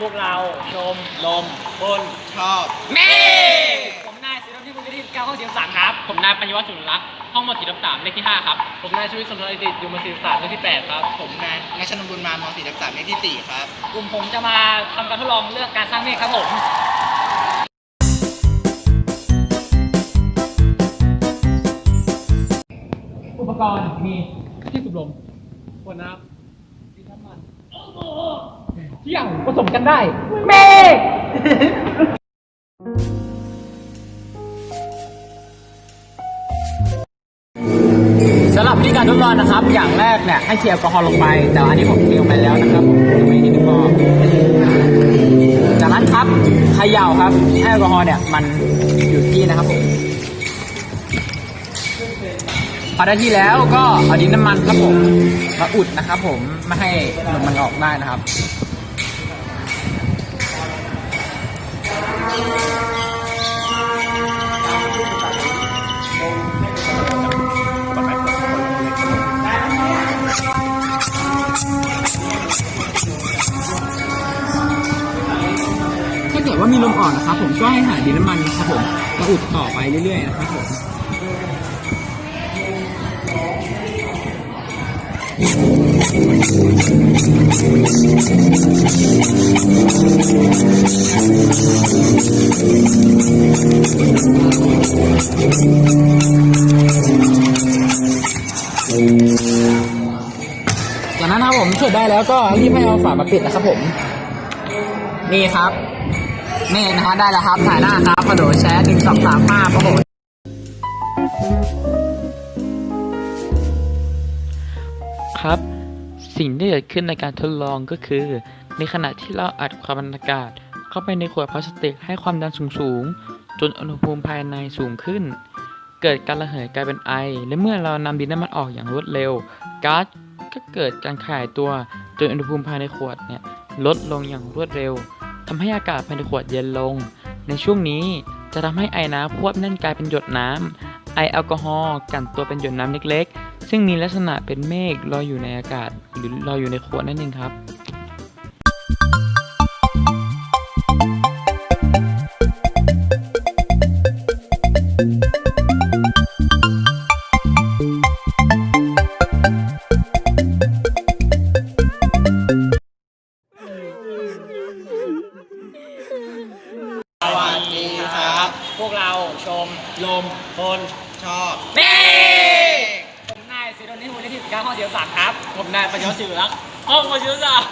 พวกเราชมลมคนชอบเม่ผมนายศิลป์ที่บุญที่เก้าห้องสี่สามครับ ผมนายปัญญวัฒน์สุนรักษ์ห้องมสี่สามเลขที่ห้าครับ ผมนายชีวิตสมรติอยู่มสี่สามเลขที่แปดครับ ผมนายนัชนนท์บุญมามสี่สามเลขที่สี่ครับ กลุ่มผมจะมาทำการทดลองเรื่องการสร้างเมฆครับผมอุปกรณ์มีที่สูบลมขวดน้ำดินน้ำมัน เที่ยงผสมกันได้เมฆสำหรับวิธีการทดลองนะครับ อย่างแรกเนี่ยให้เทแอลกอฮอล์ลงไป แต่อันนี้ผมเทลงไปแล้วนะครับลงไปนิดนึงพอจากนั้นครับเขย่าครับให้แอลกอฮอล์เนี่ยมันอยู่ที่นะครับผมพอได้ที่แล้วก็เอาดินน้ำมันครับผมมาอุดนะครับผมไม่ให้ลมมันออกได้นะครับ ถ้าเกิดว่ามีลมอ่อกนะครับผมก็ให้หาดินน้ำมันครับผมมาอุดต่อไปเรื่อยๆนะครับผม จากนั้นนะครับผมเสร็จได้แล้วก็รีบให้เอาฝามาปิดนะครับผม นี่ครับ นี่นะฮะได้แล้วครับ ถ่ายหน้าครับกระโดดแชร์หนึ่งสองสามห้าครับผมครับ สิ่งที่เกิดขึ้นในการทดลองก็คือ ในขณะที่เราอัดความดันอากาศ เข้าไปในขวดพลาสติกให้ความดันสูงๆ จนอุณหภูมิภายในสูงขึ้น เกิดการระเหยกลายเป็นไอ และเมื่อเรานำดินน้ำมันออกอย่างรวดเร็วก๊าซก็เกิดการขยายตัวจนอุณหภูมิภายในขวดเนี่ยลดลงอย่างรวดเร็วทำให้อากาศภายในขวดเย็นลง ในช่วงนี้จะทำให้ไอน้ำควบแน่นกลายเป็นหยดน้ำไอแอลกอฮอล์กันตัวเป็นหยดน้ำเล็กๆ ซึ่งมีลักษณะเป็นเมฆลอยอยู่ในอากาศหรือลอยอยู่ในขวดนั่นเองครับ พวกเราชมลมคนชอบเม่ผมนายศิลป์ที่บุญที่เก้าห้องสี่สามครับ ผมนายปัญญวัฒน์สุนรักษ์ห้องมสี่สาม